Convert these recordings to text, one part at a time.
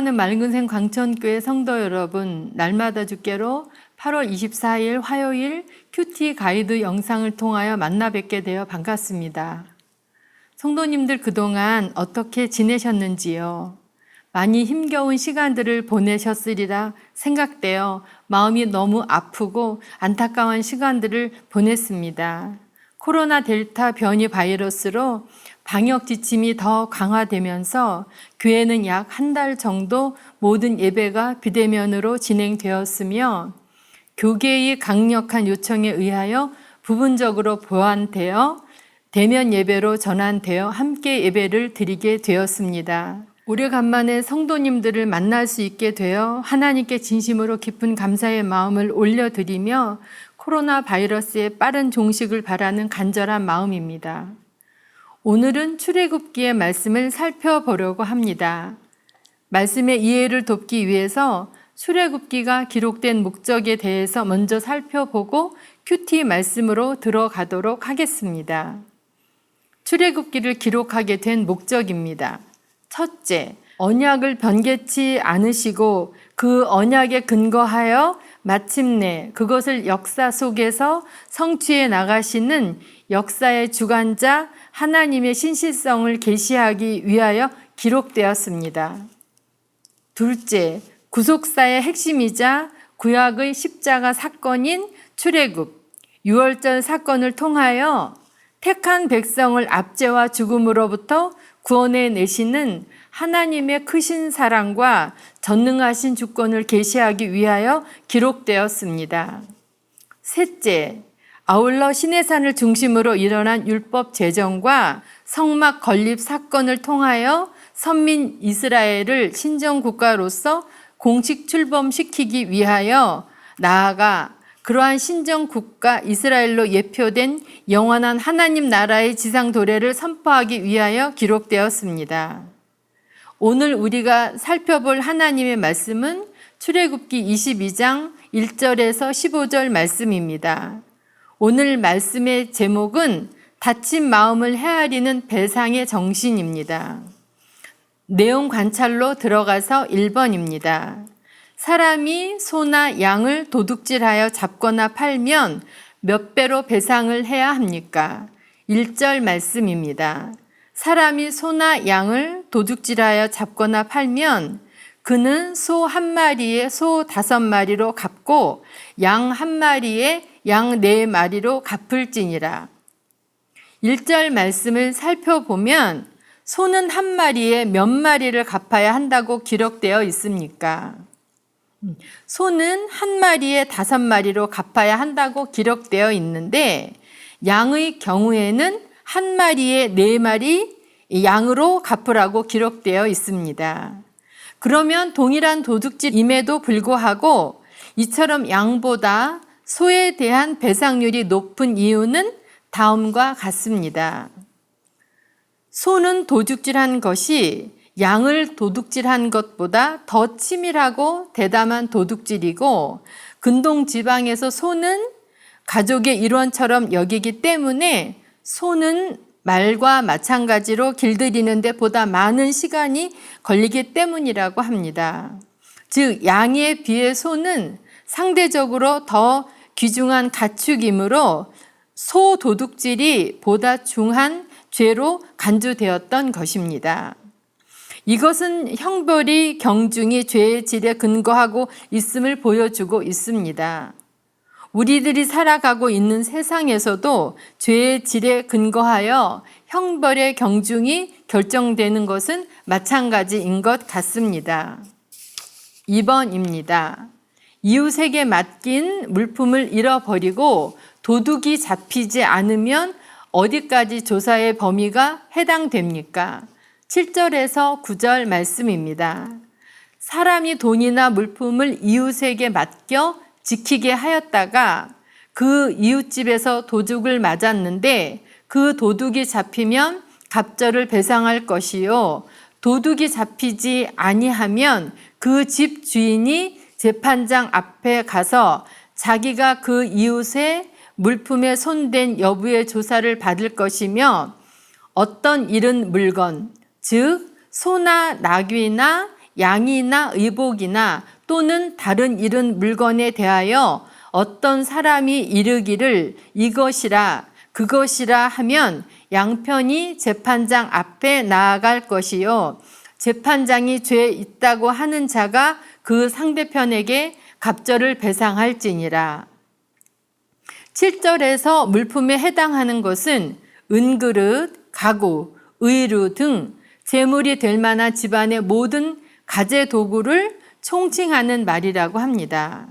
사랑하는 맑은생 광천교회 성도 여러분, 날마다 주께로 8월 24일 화요일 큐티 가이드 영상을 통하여 만나 뵙게 되어 반갑습니다. 성도님들 그동안 어떻게 지내셨는지요? 많이 힘겨운 시간들을 보내셨으리라 생각되어 마음이 너무 아프고 안타까운 시간들을 보냈습니다. 코로나 델타 변이 바이러스로 방역 지침이 더 강화되면서 교회는 약 한 달 정도 모든 예배가 비대면으로 진행되었으며 교계의 강력한 요청에 의하여 부분적으로 보완되어 대면 예배로 전환되어 함께 예배를 드리게 되었습니다. 오래간만에 성도님들을 만날 수 있게 되어 하나님께 진심으로 깊은 감사의 마음을 올려드리며 코로나 바이러스의 빠른 종식을 바라는 간절한 마음입니다. 오늘은 출애굽기의 말씀을 살펴보려고 합니다. 말씀의 이해를 돕기 위해서 출애굽기가 기록된 목적에 대해서 먼저 살펴보고 큐티 말씀으로 들어가도록 하겠습니다. 출애굽기를 기록하게 된 목적입니다. 첫째, 언약을 변개치 않으시고 그 언약에 근거하여 마침내 그것을 역사 속에서 성취해 나가시는 역사의 주관자 하나님의 신실성을 계시하기 위하여 기록되었습니다. 둘째, 구속사의 핵심이자 구약의 십자가 사건인 출애굽, 유월절 사건을 통하여 택한 백성을 압제와 죽음으로부터 구원해 내시는 하나님의 크신 사랑과 전능하신 주권을 계시하기 위하여 기록되었습니다. 셋째, 아울러 시내산을 중심으로 일어난 율법 제정과 성막 건립 사건을 통하여 선민 이스라엘을 신정 국가로서 공식 출범시키기 위하여 나아가 그러한 신정 국가 이스라엘로 예표된 영원한 하나님 나라의 지상 도래를 선포하기 위하여 기록되었습니다. 오늘 우리가 살펴볼 하나님의 말씀은 출애굽기 22장 1절에서 15절 말씀입니다. 오늘 말씀의 제목은 다친 마음을 헤아리는 배상의 정신입니다. 내용 관찰로 들어가서 1번입니다. 사람이 소나 양을 도둑질하여 잡거나 팔면 몇 배로 배상을 해야 합니까? 1절 말씀입니다. 사람이 소나 양을 도둑질하여 잡거나 팔면 그는 소 한 마리에 소 다섯 마리로 갚고 양 한 마리에 양 네 마리로 갚을지니라. 1절 말씀을 살펴보면 소는 한 마리에 몇 마리를 갚아야 한다고 기록되어 있습니까? 소는 한 마리에 다섯 마리로 갚아야 한다고 기록되어 있는데 양의 경우에는 한 마리에 네 마리 양으로 갚으라고 기록되어 있습니다. 그러면 동일한 도둑질임에도 불구하고 이처럼 양보다 소에 대한 배상률이 높은 이유는 다음과 같습니다. 소는 도둑질한 것이 양을 도둑질한 것보다 더 치밀하고 대담한 도둑질이고 근동 지방에서 소는 가족의 일원처럼 여기기 때문에 소는 말과 마찬가지로 길들이는데 보다 많은 시간이 걸리기 때문이라고 합니다. 즉, 양에 비해 소는 상대적으로 더 귀중한 가축이므로 소 도둑질이 보다 중한 죄로 간주되었던 것입니다. 이것은 형벌이 경중이 죄의 질에 근거하고 있음을 보여주고 있습니다. 우리들이 살아가고 있는 세상에서도 죄의 질에 근거하여 형벌의 경중이 결정되는 것은 마찬가지인 것 같습니다. 2번입니다. 이웃에게 맡긴 물품을 잃어버리고 도둑이 잡히지 않으면 어디까지 조사의 범위가 해당됩니까? 7절에서 9절 말씀입니다. 사람이 돈이나 물품을 이웃에게 맡겨 지키게 하였다가 그 이웃집에서 도둑을 맞았는데 그 도둑이 잡히면 갑절을 배상할 것이요. 도둑이 잡히지 아니하면 그 집 주인이 재판장 앞에 가서 자기가 그 이웃의 물품에 손댄 여부의 조사를 받을 것이며 어떤 잃은 물건, 즉 소나 나귀나 양이나 의복이나 또는 다른 이른 물건에 대하여 어떤 사람이 이르기를 이것이라 그것이라 하면 양편이 재판장 앞에 나아갈 것이요 재판장이 죄 있다고 하는 자가 그 상대편에게 갑절을 배상할지니라. 7절에서 물품에 해당하는 것은 은그릇, 가구, 의류 등 재물이 될 만한 집안의 모든 가재 도구를 총칭하는 말이라고 합니다.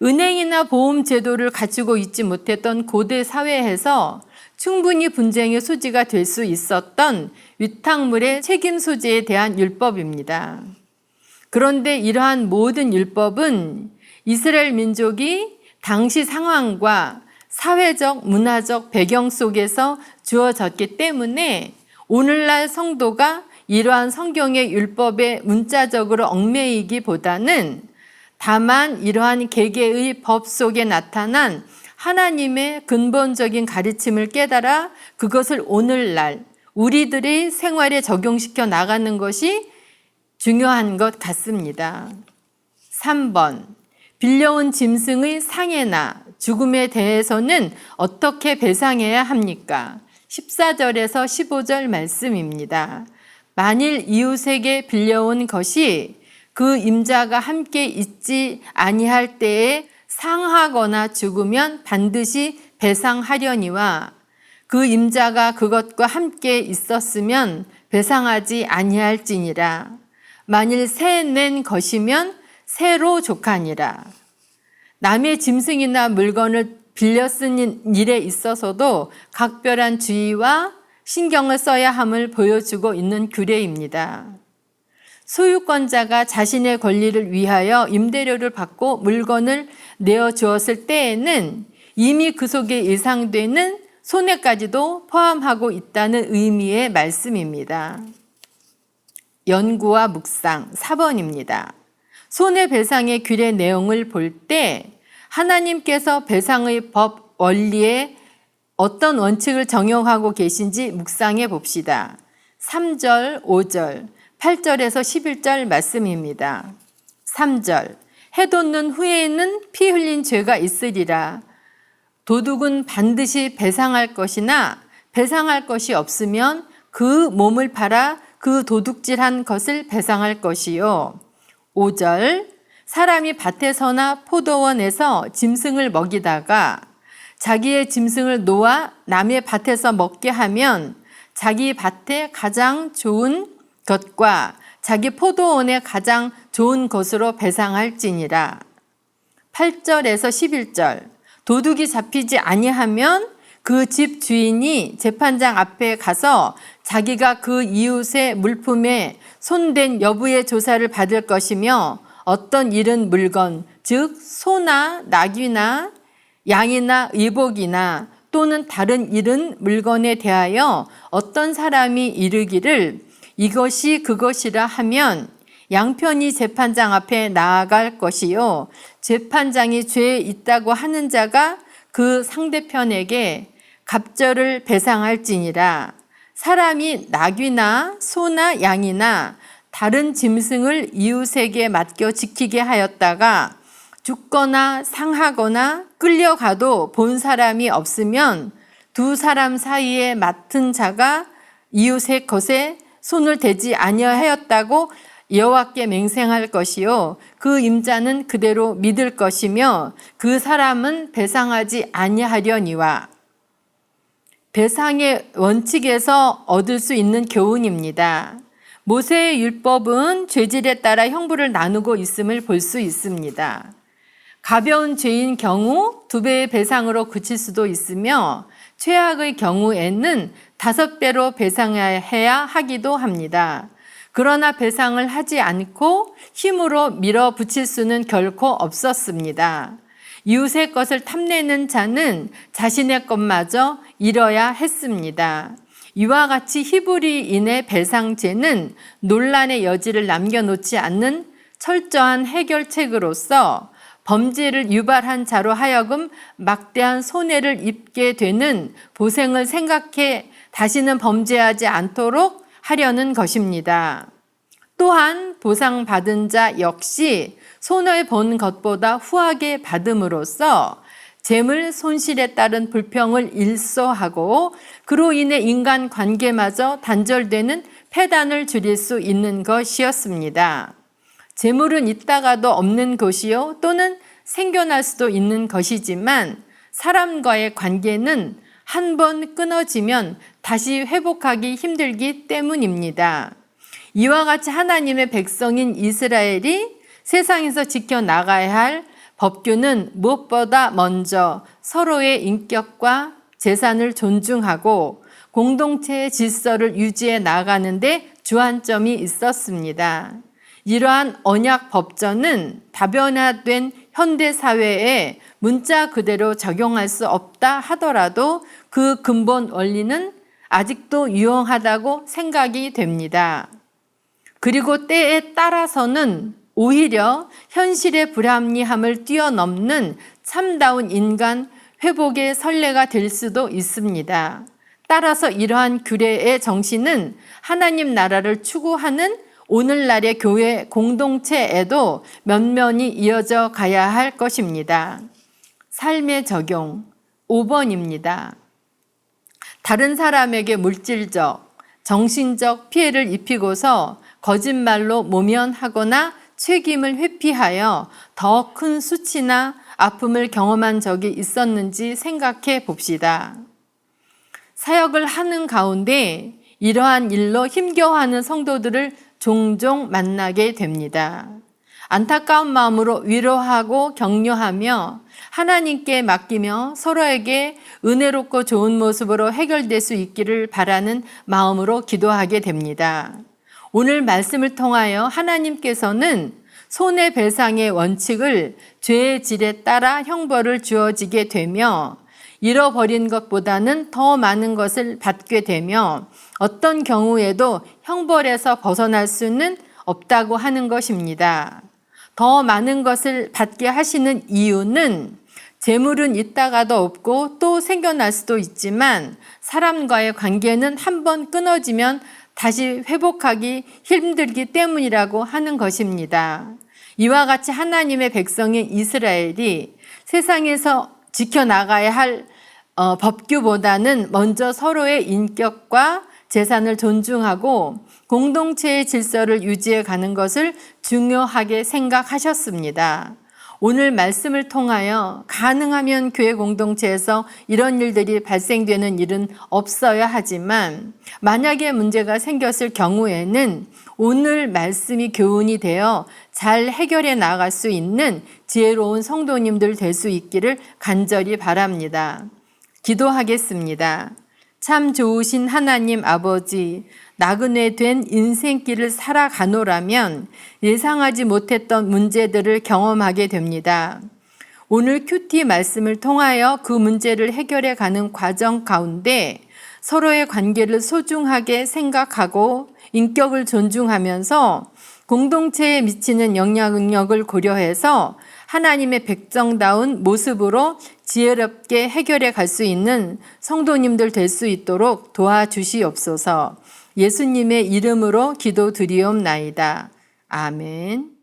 은행이나 보험 제도를 갖추고 있지 못했던 고대 사회에서 충분히 분쟁의 소지가 될 수 있었던 위탁물의 책임 소재에 대한 율법입니다. 그런데 이러한 모든 율법은 이스라엘 민족이 당시 상황과 사회적, 문화적 배경 속에서 주어졌기 때문에 오늘날 성도가 이러한 성경의 율법에 문자적으로 얽매이기보다는 다만 이러한 개개의 법 속에 나타난 하나님의 근본적인 가르침을 깨달아 그것을 오늘날 우리들의 생활에 적용시켜 나가는 것이 중요한 것 같습니다. 3번. 빌려온 짐승의 상해나 죽음에 대해서는 어떻게 배상해야 합니까? 14절에서 15절 말씀입니다. 만일 이웃에게 빌려온 것이 그 임자가 함께 있지 아니할 때에 상하거나 죽으면 반드시 배상하려니와 그 임자가 그것과 함께 있었으면 배상하지 아니할지니라. 만일 새 낸 것이면 새로 족하니라. 남의 짐승이나 물건을 빌려 쓴 일에 있어서도 각별한 주의와 신경을 써야 함을 보여주고 있는 규례입니다. 소유권자가 자신의 권리를 위하여 임대료를 받고 물건을 내어 주었을 때에는 이미 그 속에 예상되는 손해까지도 포함하고 있다는 의미의 말씀입니다. 연구와 묵상 4번입니다. 손해배상의 규례 내용을 볼 때 하나님께서 배상의 법 원리에 어떤 원칙을 정형하고 계신지 묵상해 봅시다. 3절, 5절, 8절에서 11절 말씀입니다. 3절. 해 돋는 후에는 피 흘린 죄가 있으리라. 도둑은 반드시 배상할 것이나 배상할 것이 없으면 그 몸을 팔아 그 도둑질한 것을 배상할 것이요. 5절. 사람이 밭에서나 포도원에서 짐승을 먹이다가 자기의 짐승을 놓아 남의 밭에서 먹게 하면 자기 밭에 가장 좋은 것과 자기 포도원에 가장 좋은 것으로 배상할지니라. 8절에서 11절. 도둑이 잡히지 아니하면 그 집 주인이 재판장 앞에 가서 자기가 그 이웃의 물품에 손댄 여부의 조사를 받을 것이며 어떤 잃은 물건, 즉 소나 나귀나 양이나 의복이나 또는 다른 잃은 물건에 대하여 어떤 사람이 이르기를 이것이 그것이라 하면 양편이 재판장 앞에 나아갈 것이요. 재판장이 죄 있다고 하는 자가 그 상대편에게 갑절을 배상할지니라. 사람이 나귀나 소나 양이나 다른 짐승을 이웃에게 맡겨 지키게 하였다가 죽거나 상하거나 끌려가도 본 사람이 없으면 두 사람 사이에 맡은 자가 이웃의 것에 손을 대지 아니하였다고 여호와께 맹세할 것이요 그 임자는 그대로 믿을 것이며 그 사람은 배상하지 아니하려니와 배상의 원칙에서 얻을 수 있는 교훈입니다. 모세의 율법은 죄질에 따라 형벌을 나누고 있음을 볼 수 있습니다. 가벼운 죄인 경우 두 배의 배상으로 그칠 수도 있으며 최악의 경우에는 다섯 배로 배상해야 하기도 합니다. 그러나 배상을 하지 않고 힘으로 밀어붙일 수는 결코 없었습니다. 이웃의 것을 탐내는 자는 자신의 것마저 잃어야 했습니다. 이와 같이 히브리인의 배상제는 논란의 여지를 남겨놓지 않는 철저한 해결책으로서 범죄를 유발한 자로 하여금 막대한 손해를 입게 되는 보생을 생각해 다시는 범죄하지 않도록 하려는 것입니다. 또한 보상받은 자 역시 손해 본 것보다 후하게 받음으로써 재물 손실에 따른 불평을 일소하고 그로 인해 인간 관계마저 단절되는 폐단을 줄일 수 있는 것이었습니다. 재물은 있다가도 없는 것이요 또는 생겨날 수도 있는 것이지만 사람과의 관계는 한 번 끊어지면 다시 회복하기 힘들기 때문입니다. 이와 같이 하나님의 백성인 이스라엘이 세상에서 지켜나가야 할 법규는 무엇보다 먼저 서로의 인격과 재산을 존중하고 공동체의 질서를 유지해 나가는데 주안점이 있었습니다. 이러한 언약 법전은 다변화된 현대 사회에 문자 그대로 적용할 수 없다 하더라도 그 근본 원리는 아직도 유용하다고 생각이 됩니다. 그리고 때에 따라서는 오히려 현실의 불합리함을 뛰어넘는 참다운 인간 회복의 선례가 될 수도 있습니다. 따라서 이러한 규례의 정신은 하나님 나라를 추구하는 오늘날의 교회 공동체에도 면면이 이어져 가야 할 것입니다. 삶의 적용 5번입니다. 다른 사람에게 물질적, 정신적 피해를 입히고서 거짓말로 모면하거나 책임을 회피하여 더 큰 수치나 아픔을 경험한 적이 있었는지 생각해 봅시다. 사역을 하는 가운데 이러한 일로 힘겨워하는 성도들을 종종 만나게 됩니다. 안타까운 마음으로 위로하고 격려하며 하나님께 맡기며 서로에게 은혜롭고 좋은 모습으로 해결될 수 있기를 바라는 마음으로 기도하게 됩니다. 오늘 말씀을 통하여 하나님께서는 손해배상의 원칙을 죄의 질에 따라 형벌을 주어지게 되며 잃어버린 것보다는 더 많은 것을 받게 되며 어떤 경우에도 형벌에서 벗어날 수는 없다고 하는 것입니다. 더 많은 것을 받게 하시는 이유는 재물은 있다가도 없고 또 생겨날 수도 있지만 사람과의 관계는 한번 끊어지면 다시 회복하기 힘들기 때문이라고 하는 것입니다. 이와 같이 하나님의 백성인 이스라엘이 세상에서 지켜나가야 할 어, 법규보다는 먼저 서로의 인격과 재산을 존중하고 공동체의 질서를 유지해 가는 것을 중요하게 생각하셨습니다. 오늘 말씀을 통하여 가능하면 교회 공동체에서 이런 일들이 발생되는 일은 없어야 하지만 만약에 문제가 생겼을 경우에는 오늘 말씀이 교훈이 되어 잘 해결해 나갈 수 있는 지혜로운 성도님들 될 수 있기를 간절히 바랍니다. 기도하겠습니다. 참 좋으신 하나님 아버지, 나그네 된 인생길을 살아가노라면 예상하지 못했던 문제들을 경험하게 됩니다. 오늘 큐티 말씀을 통하여 그 문제를 해결해 가는 과정 가운데 서로의 관계를 소중하게 생각하고 인격을 존중하면서 공동체에 미치는 영향력을 고려해서 하나님의 백정다운 모습으로 지혜롭게 해결해 갈 수 있는 성도님들 될 수 있도록 도와주시옵소서 예수님의 이름으로 기도 드리옵나이다. 아멘.